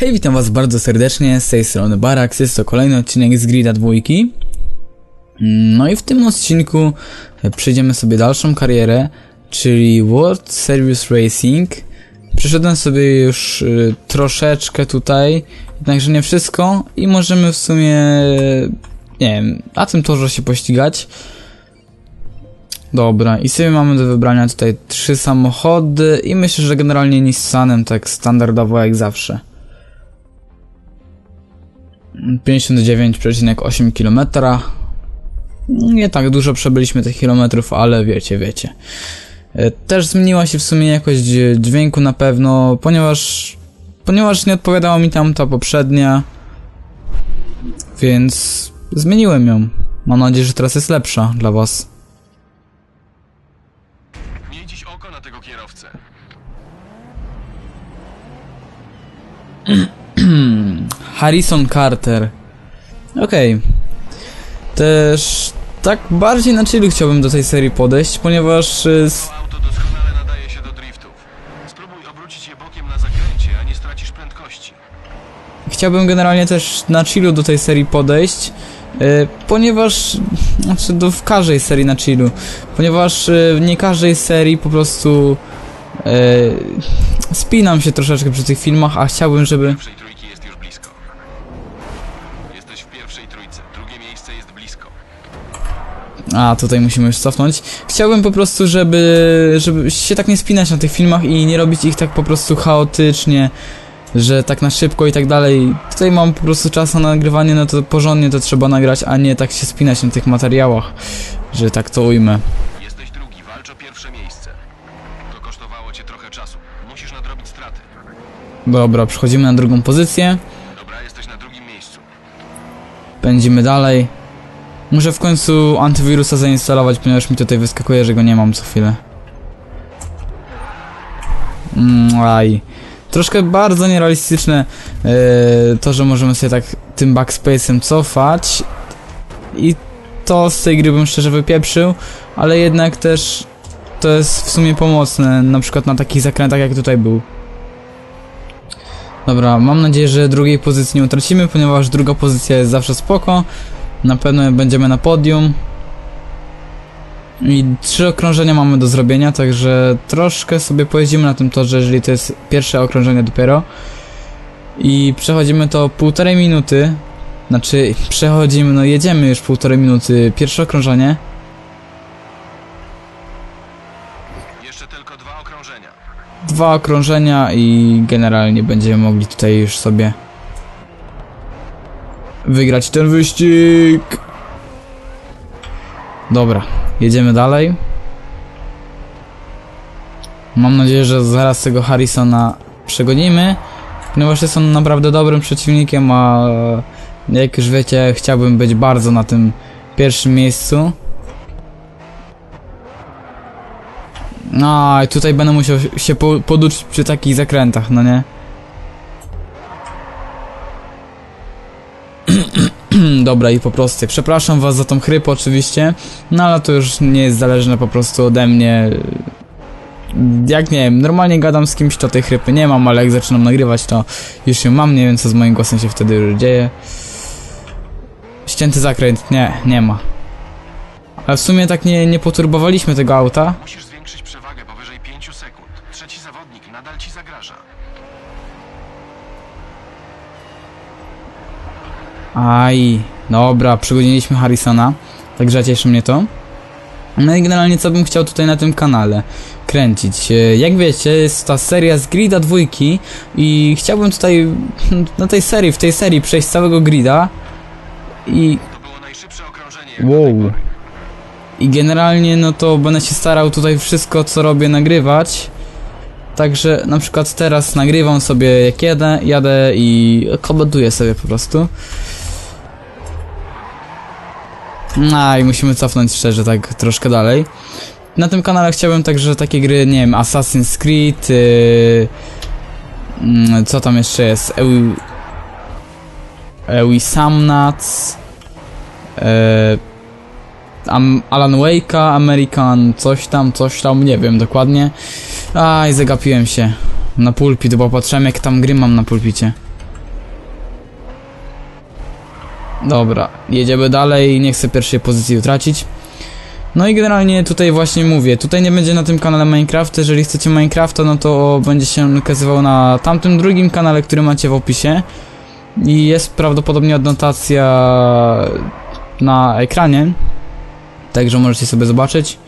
Hej, witam was bardzo serdecznie, z tej strony Barax, jest to kolejny odcinek z Grida dwójki. No i w tym odcinku przejdziemy sobie dalszą karierę, czyli World Service Racing. Przeszedłem sobie już y, troszeczkę tutaj, jednakże nie wszystko i możemy w sumie, nie wiem, na tym torze się pościgać. Dobra, i sobie mamy do wybrania tutaj trzy samochody i myślę, że generalnie Nissanem tak standardowo jak zawsze. 59,8 km. Nie tak dużo przebyliśmy tych kilometrów, ale wiecie, wiecie. E, Też zmieniła się w sumie jakość dźwięku na pewno, ponieważ ponieważ nie odpowiadała mi tam ta poprzednia, więc zmieniłem ją. Mam nadzieję, że teraz jest lepsza dla was. Miej dziś oko na tego kierowcę. Harrison Carter. Okej. Też tak bardziej na chillu chciałbym do tej serii podejść, ponieważ y, prędkości. chciałbym generalnie też na chillu do tej serii podejść, y, ponieważ, znaczy do, w każdej serii na chillu, ponieważ y, w nie każdej serii po prostu y, spinam się troszeczkę przy tych filmach, a chciałbym, żeby... A, tutaj musimy już cofnąć. Chciałbym po prostu, żeby, żeby się tak nie spinać na tych filmach i nie robić ich tak po prostu chaotycznie, że tak na szybko i tak dalej. Tutaj mam po prostu czas na nagrywanie, no to porządnie to trzeba nagrać, a nie tak się spinać na tych materiałach, że tak to ujmę. Jesteś drugi, walcz o pierwsze miejsce. To kosztowało cię trochę czasu. Musisz nadrobić straty. Dobra, przechodzimy na drugą pozycję, Dobra, jesteś na drugim miejscu. pędzimy dalej. Muszę w końcu antywirusa zainstalować, ponieważ mi tutaj wyskakuje, że go nie mam co chwilę. Mm, aj. Troszkę bardzo nierealistyczne yy, to, że możemy sobie tak tym backspace'em cofać i to z tej gry bym szczerze wypieprzył, ale jednak też to jest w sumie pomocne, na przykład na takich zakrętach jak tutaj był. Dobra, mam nadzieję, że drugiej pozycji nie utracimy, ponieważ druga pozycja jest zawsze spoko. Na pewno będziemy na podium. I trzy okrążenia mamy do zrobienia, także troszkę sobie pojeździmy na tym torze, jeżeli to jest pierwsze okrążenie dopiero. I przechodzimy to półtorej minuty. Znaczy, przechodzimy, no jedziemy już półtorej minuty. Pierwsze okrążenie. Jeszcze tylko dwa okrążenia. Dwa okrążenia i generalnie będziemy mogli tutaj już sobie wygrać ten wyścig. Dobra, jedziemy dalej. Mam nadzieję, że zaraz tego Harrisona przegonimy, ponieważ jest on naprawdę dobrym przeciwnikiem, a jak już wiecie, chciałbym być bardzo na tym pierwszym miejscu. No, i tutaj będę musiał się po, poduczyć przy takich zakrętach, no nie? Dobra i po prostu. Przepraszam was za tą chrypę oczywiście, no ale to już nie jest zależne po prostu ode mnie. Jak nie wiem, normalnie gadam z kimś, to tej chrypy nie mam, ale jak zaczynam nagrywać, to już ją mam, nie wiem co z moim głosem się wtedy już dzieje. Ścięty zakręt, nie, nie ma. Ale w sumie tak nie, nie poturbowaliśmy tego auta. Musisz zwiększyć przewagę Aj, dobra, przygodziliśmy Harrisona, także cieszy mnie to. No i generalnie co bym chciał tutaj na tym kanale kręcić. E, Jak wiecie, jest ta seria z Grida dwójki i chciałbym tutaj na tej serii, w tej serii przejść całego Grida i, To było najszybsze okrążenie. jak do tej wow. I generalnie no to będę się starał tutaj wszystko co robię nagrywać. Także na przykład teraz nagrywam sobie jak jadę, jadę i komentuję sobie po prostu. No i musimy cofnąć szczerze tak troszkę dalej. Na tym kanale chciałbym także takie gry, nie wiem, Assassin's Creed, yy, co tam jeszcze jest, Ewi, Ewi Samnats, yy, Am Alan Wake'a, American, coś tam, coś tam, nie wiem dokładnie. Aj, zagapiłem się na pulpit, bo patrzyłem jak tam gry mam na pulpicie. Dobra, jedziemy dalej, nie chcę pierwszej pozycji utracić. No i generalnie tutaj właśnie mówię, tutaj nie będzie na tym kanale Minecraft, jeżeli chcecie Minecrafta, no to będzie się ukazywał na tamtym drugim kanale, który macie w opisie. I jest prawdopodobnie adnotacja na ekranie, także możecie sobie zobaczyć.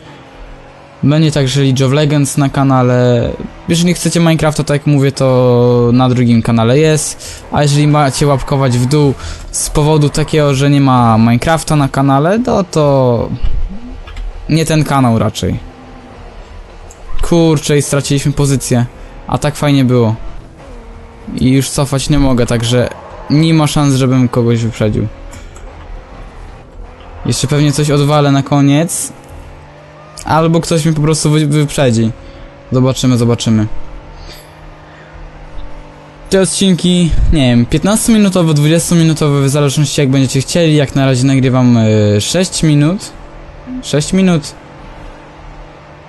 Będzie także League of Legends na kanale. Jeżeli chcecie Minecrafta, tak jak mówię, to na drugim kanale jest. A jeżeli macie łapkować w dół z powodu takiego, że nie ma Minecrafta na kanale, no to nie ten kanał raczej. Kurczę, i straciliśmy pozycję. A tak fajnie było. I już cofać nie mogę, także nie ma szans, żebym kogoś wyprzedził. Jeszcze pewnie coś odwalę na koniec. Albo ktoś mnie po prostu wy wyprzedzi. Zobaczymy, zobaczymy. Te odcinki, nie wiem, 15-minutowe, 20-minutowe, w zależności jak będziecie chcieli. Jak na razie nagrywam y, 6 minut. 6 minut.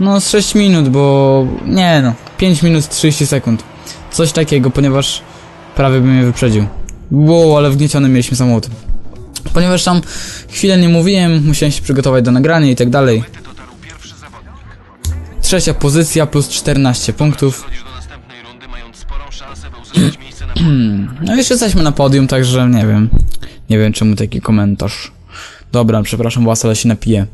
No, z 6 minut, bo nie no, 5 minut 30 sekund. Coś takiego, ponieważ prawie bym mnie wyprzedził. Wow, ale wgnieciony mieliśmy samochód. Ponieważ tam chwilę nie mówiłem, musiałem się przygotować do nagrania i tak dalej. Trzecia pozycja plus 14 punktów. No już jesteśmy na podium, także nie wiem. Nie wiem czemu taki komentarz. Dobra, przepraszam was, ale się napiję.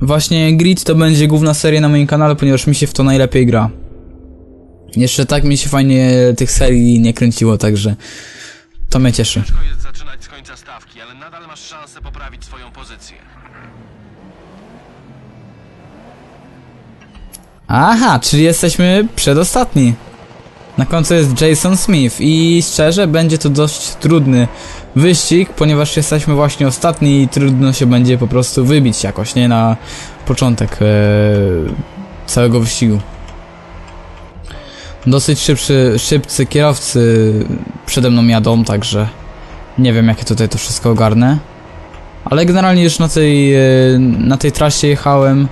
Właśnie Grid to będzie główna seria na moim kanale, ponieważ mi się w to najlepiej gra. Jeszcze tak mi się fajnie tych serii nie kręciło, także to mnie cieszy. Ciężko jest zaczynać z końca stawki, ale nadal masz szansę poprawić swoją pozycję. Aha, czyli jesteśmy przedostatni. Na końcu jest Jason Smith i szczerze będzie to dość trudny wyścig, ponieważ jesteśmy właśnie ostatni i trudno się będzie po prostu wybić jakoś, nie? Na początek e, całego wyścigu. Dosyć szybszy, szybcy kierowcy przede mną jadą, także nie wiem jakie tutaj to wszystko ogarnę. Ale generalnie już na tej, e, na tej trasie jechałem.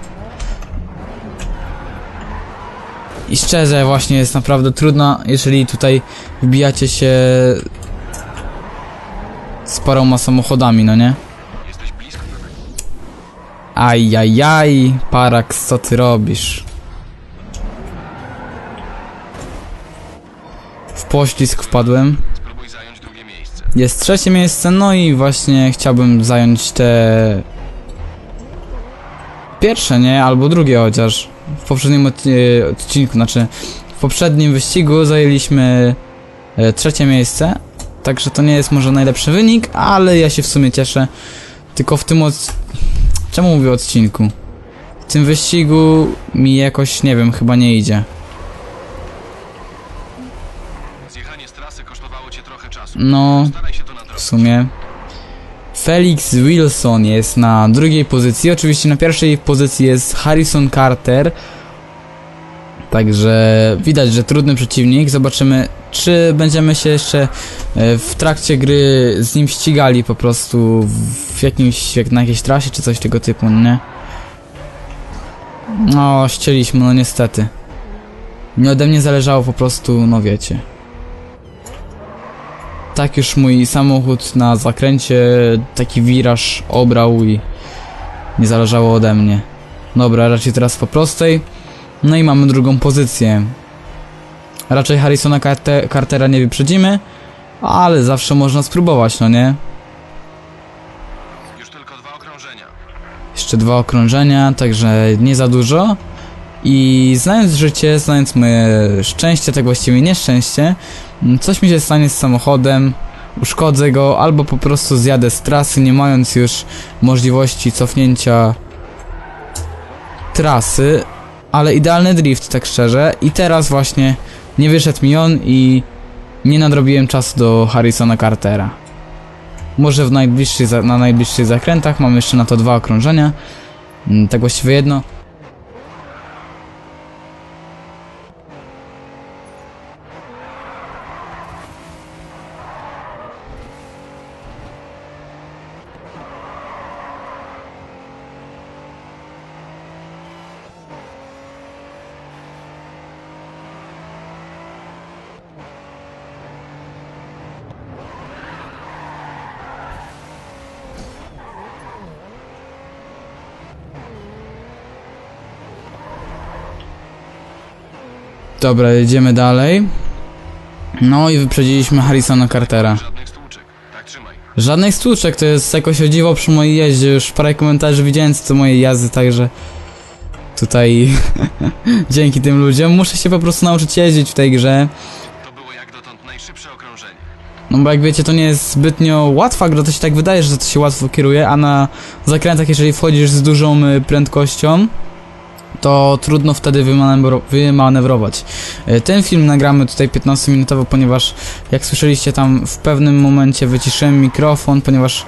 I szczerze właśnie jest naprawdę trudna, jeżeli tutaj wbijacie się z paroma samochodami, no nie? Ajajaj, Parax, co ty robisz? Poślizg wpadłem. Jest trzecie miejsce, no i właśnie chciałbym zająć te... Pierwsze, nie? Albo drugie chociaż. W poprzednim odci- odcinku, znaczy w poprzednim wyścigu zajęliśmy e, trzecie miejsce. Także to nie jest może najlepszy wynik, ale ja się w sumie cieszę. Tylko w tym od... Czemu mówię odcinku? W tym wyścigu mi jakoś, nie wiem, chyba nie idzie. No, w sumie. Felix Wilson jest na drugiej pozycji. Oczywiście na pierwszej pozycji jest Harrison Carter. Także widać, że trudny przeciwnik. Zobaczymy, czy będziemy się jeszcze e, w trakcie gry z nim ścigali po prostu w jakimś, jak na jakiejś trasie czy coś tego typu, nie? No, ścieliśmy, no niestety. Nie ode mnie zależało po prostu, no wiecie. Tak już mój samochód na zakręcie taki wiraż obrał i nie zależało ode mnie. Dobra, raczej teraz po prostej. No i mamy drugą pozycję. Raczej Harrisona Carte Cartera nie wyprzedzimy, ale zawsze można spróbować, no nie? Już tylko dwa okrążenia. Jeszcze dwa okrążenia, także nie za dużo. I znając życie, znając moje szczęście, tak właściwie nieszczęście, coś mi się stanie z samochodem, uszkodzę go, albo po prostu zjadę z trasy, nie mając już możliwości cofnięcia trasy, ale idealny drift, tak szczerze. I teraz właśnie nie wyszedł mi on i nie nadrobiłem czasu do Harrisona Cartera. Może w najbliższych, na najbliższych zakrętach, mam jeszcze na to dwa okrążenia. Tak właściwie jedno. Dobra, jedziemy dalej. No i wyprzedziliśmy Harrisona Cartera. Żadnych stłuczek. To jest jakoś o dziwo przy mojej jeździe. Już parę komentarzy widziałem co mojej jazdy, także tutaj dzięki tym ludziom muszę się po prostu nauczyć jeździć w tej grze. To było jak dotąd najszybsze okrążenie. No bo jak wiecie, to nie jest zbytnio łatwa gra, to się tak wydaje, że to się łatwo kieruje, a na zakrętach, jeżeli wchodzisz z dużą y, prędkością, to trudno wtedy wymanewro wymanewrować. Y, Ten film nagramy tutaj 15-minutowo, ponieważ jak słyszeliście tam w pewnym momencie wyciszyłem mikrofon, ponieważ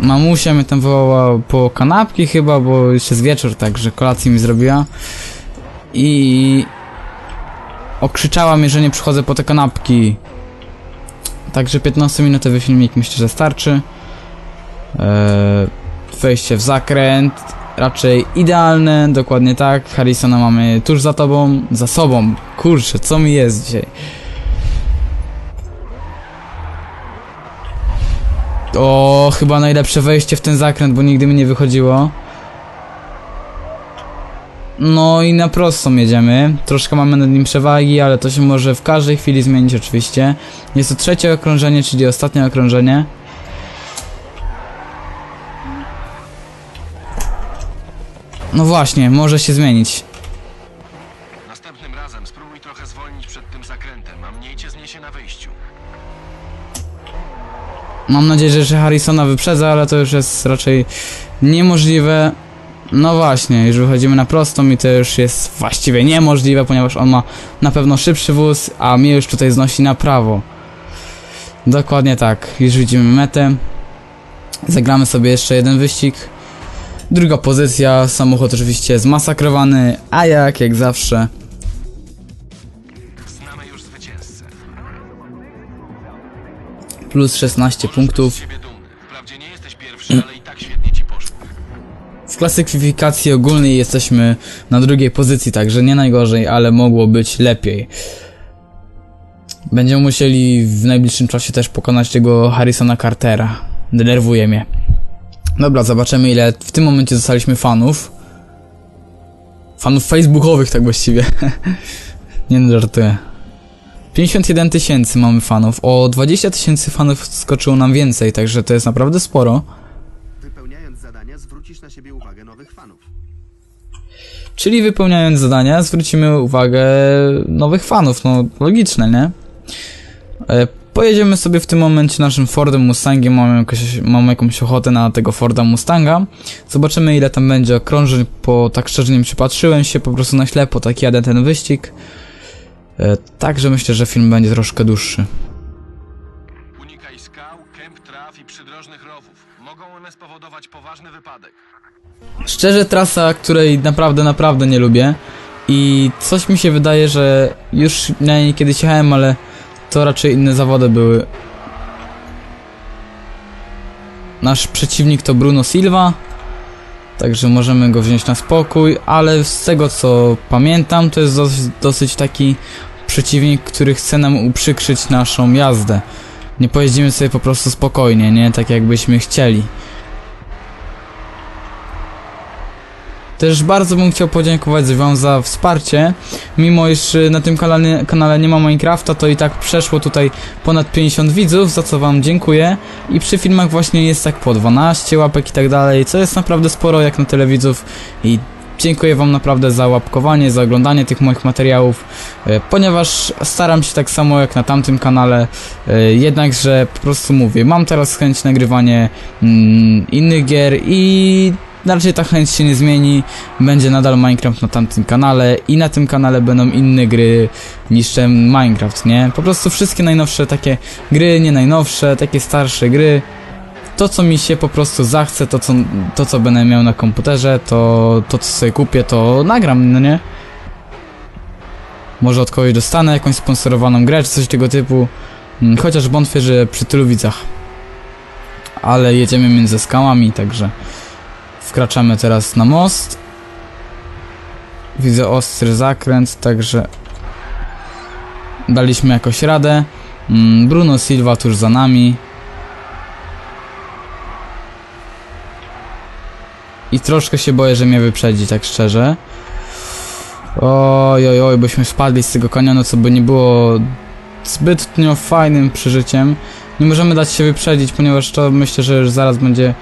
mamusia mnie tam wołała po kanapki chyba, bo już jest wieczór, także kolację mi zrobiła i okrzyczała mnie, że nie przychodzę po te kanapki. Także 15-minutowy filmik myślę, że starczy. Eee, wejście w zakręt, raczej idealne, dokładnie tak. Harrisona mamy tuż za tobą, za sobą. Kurczę, co mi jest dzisiaj? O, chyba najlepsze wejście w ten zakręt, bo nigdy mi nie wychodziło. No i na prostą jedziemy. Troszkę mamy nad nim przewagi, ale to się może w każdej chwili zmienić oczywiście. Jest to trzecie okrążenie, czyli ostatnie okrążenie. No właśnie, może się zmienić. Następnym razem spróbuj trochę zwolnić przed tym zakrętem, a mniej cię zniesie na wyjściu. Mam nadzieję, że jeszcze Harrisona wyprzedza, ale to już jest raczej niemożliwe. No właśnie, już wychodzimy na prostą i to już jest właściwie niemożliwe, ponieważ on ma na pewno szybszy wóz, a mnie już tutaj znosi na prawo. Dokładnie tak, już widzimy metę. Zagramy sobie jeszcze jeden wyścig. Druga pozycja, samochód oczywiście zmasakrowany, a jak, jak zawsze. Znamy już zwycięzcę. Plus 16 punktów. Wprawdzie nie jesteś pierwszy, ale i tak świetnie ci poszło. W klasyfikacji ogólnej jesteśmy na drugiej pozycji, także nie najgorzej, ale mogło być lepiej. Będziemy musieli w najbliższym czasie też pokonać tego Harrisona Cartera. Denerwuje mnie. Dobra, zobaczymy ile w tym momencie zostaliśmy fanów. Fanów facebookowych tak właściwie. nie no, żartuję. 51 tysięcy mamy fanów. O 20 tysięcy fanów skoczyło nam więcej, także to jest naprawdę sporo. Wypełniając zadania, zwrócisz na siebie uwagę nowych fanów. Czyli wypełniając zadania, zwrócimy uwagę nowych fanów, no logiczne, nie? Pojedziemy sobie w tym momencie naszym Fordem Mustangiem, mamy, jakoś, mamy jakąś ochotę na tego Forda Mustanga. Zobaczymy ile tam będzie okrążeń, bo tak szczerze nie przypatrzyłem się, po prostu na ślepo tak jadę ten wyścig. E, Także myślę, że film będzie troszkę dłuższy. Unikaj skał, kęp traw i przydrożnych rowów. Mogą one spowodować poważny wypadek. Szczerze trasa, której naprawdę, naprawdę nie lubię i coś mi się wydaje, że już na niej kiedyś jechałem, ale to raczej inne zawody były. Nasz przeciwnik to Bruno Silva, także możemy go wziąć na spokój, ale z tego co pamiętam, to jest dosyć, dosyć taki przeciwnik, który chce nam uprzykrzyć naszą jazdę. Nie pojeździmy sobie po prostu spokojnie, nie tak jakbyśmy chcieli. Też bardzo bym chciał podziękować wam za wsparcie. Mimo iż y, na tym kanale, kanale nie ma Minecrafta, to i tak przeszło tutaj ponad 50 widzów, za co wam dziękuję. I przy filmach właśnie jest tak po 12 łapek i tak dalej, co jest naprawdę sporo jak na tyle widzów. I dziękuję wam naprawdę za łapkowanie, za oglądanie tych moich materiałów, e, ponieważ staram się tak samo jak na tamtym kanale, e, jednakże po prostu mówię, mam teraz chęć nagrywania mm, innych gier i raczej ta chęć się nie zmieni, będzie nadal Minecraft na tamtym kanale i na tym kanale będą inne gry niż ten Minecraft, nie? Po prostu wszystkie najnowsze takie gry, nie najnowsze, takie starsze gry. To co mi się po prostu zachce, to co, to co będę miał na komputerze, to, to co sobie kupię, to nagram, no nie? Może od kogoś dostanę jakąś sponsorowaną grę czy coś tego typu. Mm, Chociaż wątpię, że przy tylu widzach. Ale jedziemy między skałami, także wkraczamy teraz na most. Widzę ostry zakręt, także daliśmy jakoś radę. Mm, Bruno Silva tuż za nami. I troszkę się boję, że mnie wyprzedzi, tak szczerze. Oj, oj, oj, byśmy spadli z tego kanionu, co by nie było zbytnio fajnym przeżyciem. Nie możemy dać się wyprzedzić, ponieważ to myślę, że już zaraz będzie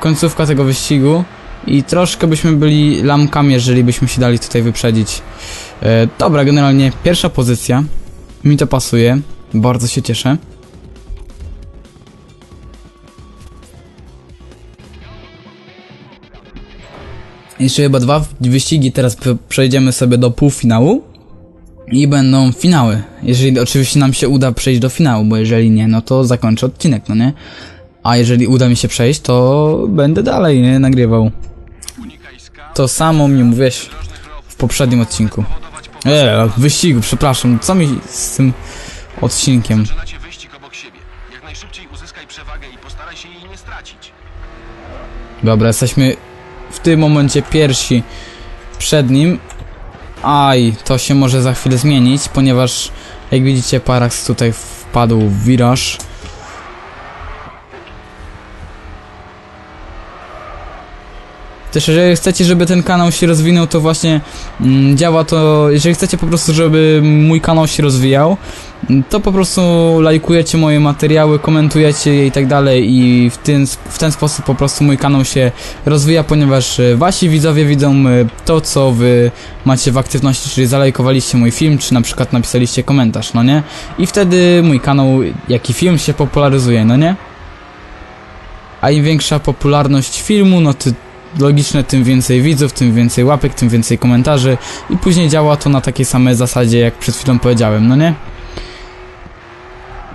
końcówka tego wyścigu. I troszkę byśmy byli lamkami, jeżeli byśmy się dali tutaj wyprzedzić. E, dobra, generalnie pierwsza pozycja. Mi to pasuje. Bardzo się cieszę. Jeszcze chyba dwa wyścigi, teraz przejdziemy sobie do półfinału. I będą finały. Jeżeli oczywiście nam się uda przejść do finału, bo jeżeli nie, no to zakończę odcinek, no nie? A jeżeli uda mi się przejść, to będę dalej nie, nagrywał. To samo mi mówiłeś w poprzednim odcinku. Eee, wyścigu, przepraszam, co mi z tym odcinkiem? Dobra, jesteśmy w tym momencie pierwsi przed nim. Aj, to się może za chwilę zmienić, ponieważ jak widzicie Parax tutaj wpadł w wiraż. Też jeżeli chcecie, żeby ten kanał się rozwinął, to właśnie mm, działa to, jeżeli chcecie po prostu, żeby mój kanał się rozwijał, mm, to po prostu lajkujecie moje materiały, komentujecie je i tak dalej i w ten, w ten sposób po prostu mój kanał się rozwija, ponieważ e, wasi widzowie widzą e, to, co wy macie w aktywności, czyli zalajkowaliście mój film, czy na przykład napisaliście komentarz, no nie? I wtedy mój kanał, jak i film się popularyzuje, no nie? A im większa popularność filmu, no to logiczne, tym więcej widzów, tym więcej łapek, tym więcej komentarzy i później działa to na takiej samej zasadzie, jak przed chwilą powiedziałem, no nie?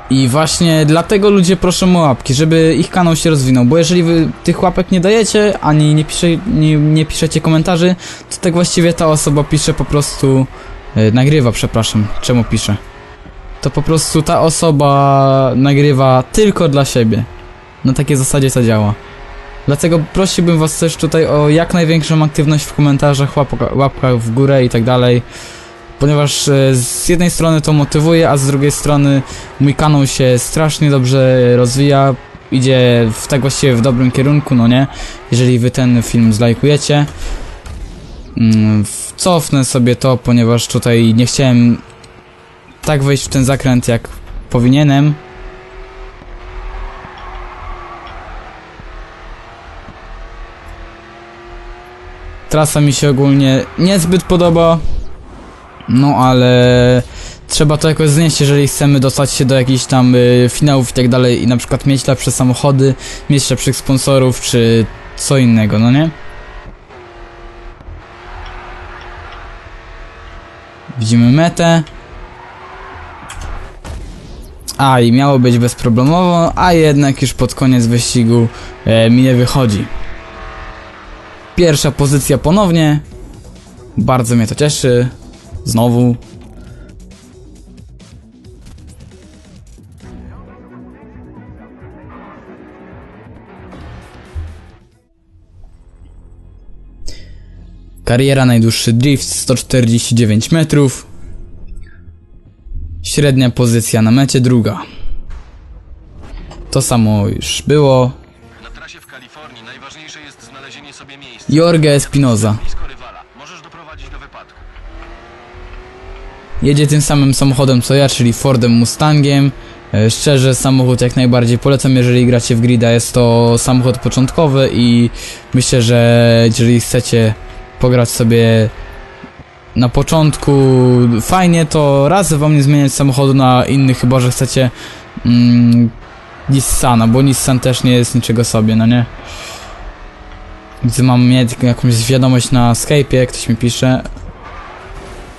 I właśnie dlatego ludzie proszą o łapki, żeby ich kanał się rozwinął, bo jeżeli wy tych łapek nie dajecie, ani nie, pisze, nie, nie piszecie komentarzy, to tak właściwie ta osoba pisze po prostu... E, nagrywa, przepraszam, czemu pisze? To po prostu ta osoba nagrywa tylko dla siebie. Na takiej zasadzie to działa. Dlatego prosiłbym was też tutaj o jak największą aktywność w komentarzach, łapka, łapkach w górę i tak dalej. Ponieważ e, z jednej strony to motywuje, a z drugiej strony mój kanał się strasznie dobrze rozwija. Idzie w tak właściwie w dobrym kierunku, no nie? Jeżeli wy ten film zlajkujecie. Mm, Cofnę sobie to, ponieważ tutaj nie chciałem tak wejść w ten zakręt jak powinienem. Trasa mi się ogólnie niezbyt podoba. No ale trzeba to jakoś znieść, jeżeli chcemy dostać się do jakichś tam y, finałów i tak dalej i na przykład mieć lepsze samochody, mieć lepszych sponsorów czy co innego, no nie? Widzimy metę. A i miało być bezproblemowo, a jednak już pod koniec wyścigu e, mi nie wychodzi. Pierwsza pozycja ponownie. Bardzo mnie to cieszy. Znowu. Kariera najdłuższy drift 149 metrów. Średnia pozycja na mecie druga. To samo już było. Na trasie w Kalifornii najważniejsze jest znalezienie sobie miejsca. Jorge Espinoza. Jedzie tym samym samochodem co ja, czyli Fordem Mustangiem. E, Szczerze, samochód jak najbardziej polecam, jeżeli gracie w grida. Jest to samochód początkowy i myślę, że jeżeli chcecie pograć sobie na początku fajnie, to raz wam nie zmieniać samochodu na inny, chyba że chcecie mm, Nissana, bo Nissan też nie jest niczego sobie, no nie? Gdy mam mieć jakąś wiadomość na Skype'ie, ktoś mi pisze,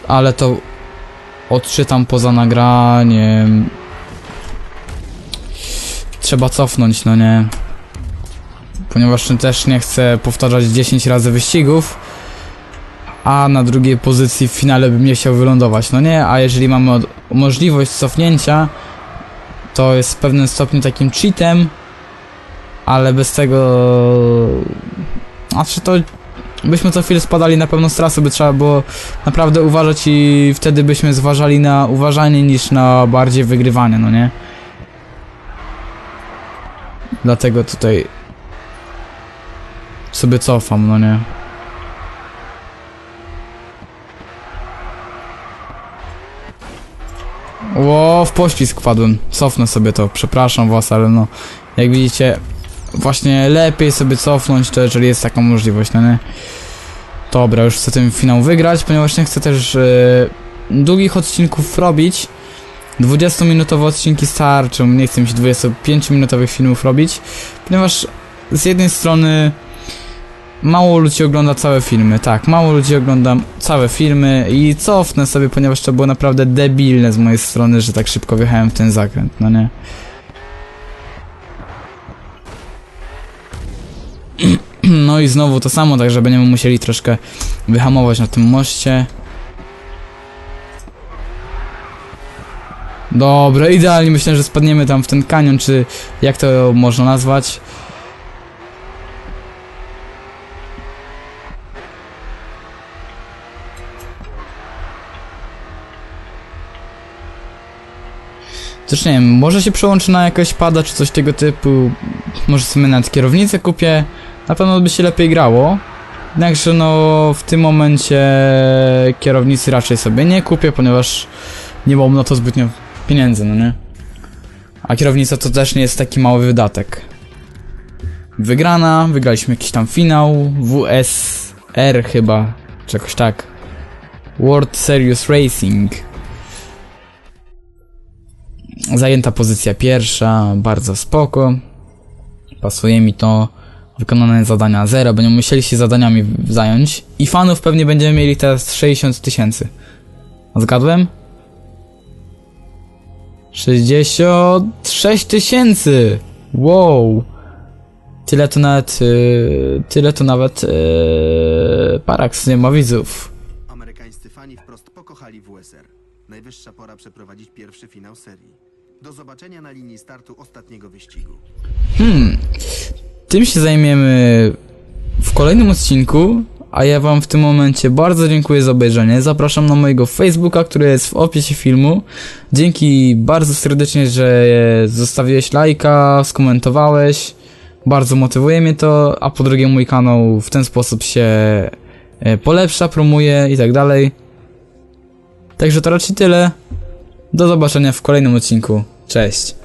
ale to odczytam poza nagraniem. Trzeba cofnąć, no nie. Ponieważ też nie chcę powtarzać 10 razy wyścigów. A na drugiej pozycji w finale bym nie chciał wylądować, no nie? A jeżeli mamy możliwość cofnięcia, to jest w pewnym stopniu takim cheatem. Ale bez tego... A czy to byśmy co chwilę spadali na pewno z trasy, by trzeba było naprawdę uważać i wtedy byśmy zważali na uważanie niż na bardziej wygrywanie, no nie? Dlatego tutaj sobie cofam, no nie? Ło, w poślizg wpadłem, Cofnę sobie to, przepraszam was, ale no, jak widzicie, właśnie lepiej sobie cofnąć to, jeżeli jest taka możliwość, no nie? Dobra, już chcę ten finał wygrać, ponieważ nie chcę też e, długich odcinków robić. 20-minutowe odcinki starczą, nie chcę mi się 25-minutowych filmów robić, ponieważ z jednej strony mało ludzi ogląda całe filmy, tak, mało ludzi ogląda całe filmy i cofnę sobie, ponieważ to było naprawdę debilne z mojej strony, że tak szybko wjechałem w ten zakręt, no nie? No i znowu to samo, także będziemy musieli troszkę wyhamować na tym moście. Dobra, idealnie, myślę, że spadniemy tam w ten kanion, czy jak to można nazwać. Też nie wiem, może się przełączy na jakiegoś pada czy coś tego typu. Może sobie nawet kierownicę kupię. Na pewno by się lepiej grało. Jednakże no w tym momencie kierownicy raczej sobie nie kupię, ponieważ nie mam na to zbytnio pieniędzy, no nie? A kierownica to też nie jest taki mały wydatek. Wygrana, wygraliśmy jakiś tam finał, WSR chyba, czy jakoś tak. World Series Racing. Zajęta pozycja pierwsza, bardzo spoko. Pasuje mi to. Wykonane zadania 0, będziemy musieli się zadaniami zająć. I fanów pewnie będziemy mieli teraz 60 tysięcy. Zgadłem? 66 tysięcy! Wow! Tyle to nawet, yy, tyle to nawet yy, Parax nie ma widzów. Amerykańscy fani wprost pokochali WSR. Najwyższa pora przeprowadzić pierwszy finał serii. Do zobaczenia na linii startu ostatniego wyścigu. Tym się zajmiemy w kolejnym odcinku, a ja wam w tym momencie bardzo dziękuję za obejrzenie. Zapraszam na mojego Facebooka, który jest w opisie filmu. Dzięki bardzo serdecznie, że zostawiłeś lajka, skomentowałeś. Bardzo motywuje mnie to, a po drugie mój kanał w ten sposób się e, polepsza, promuje i tak dalej. Także to raczej tyle. Do zobaczenia w kolejnym odcinku. Cześć.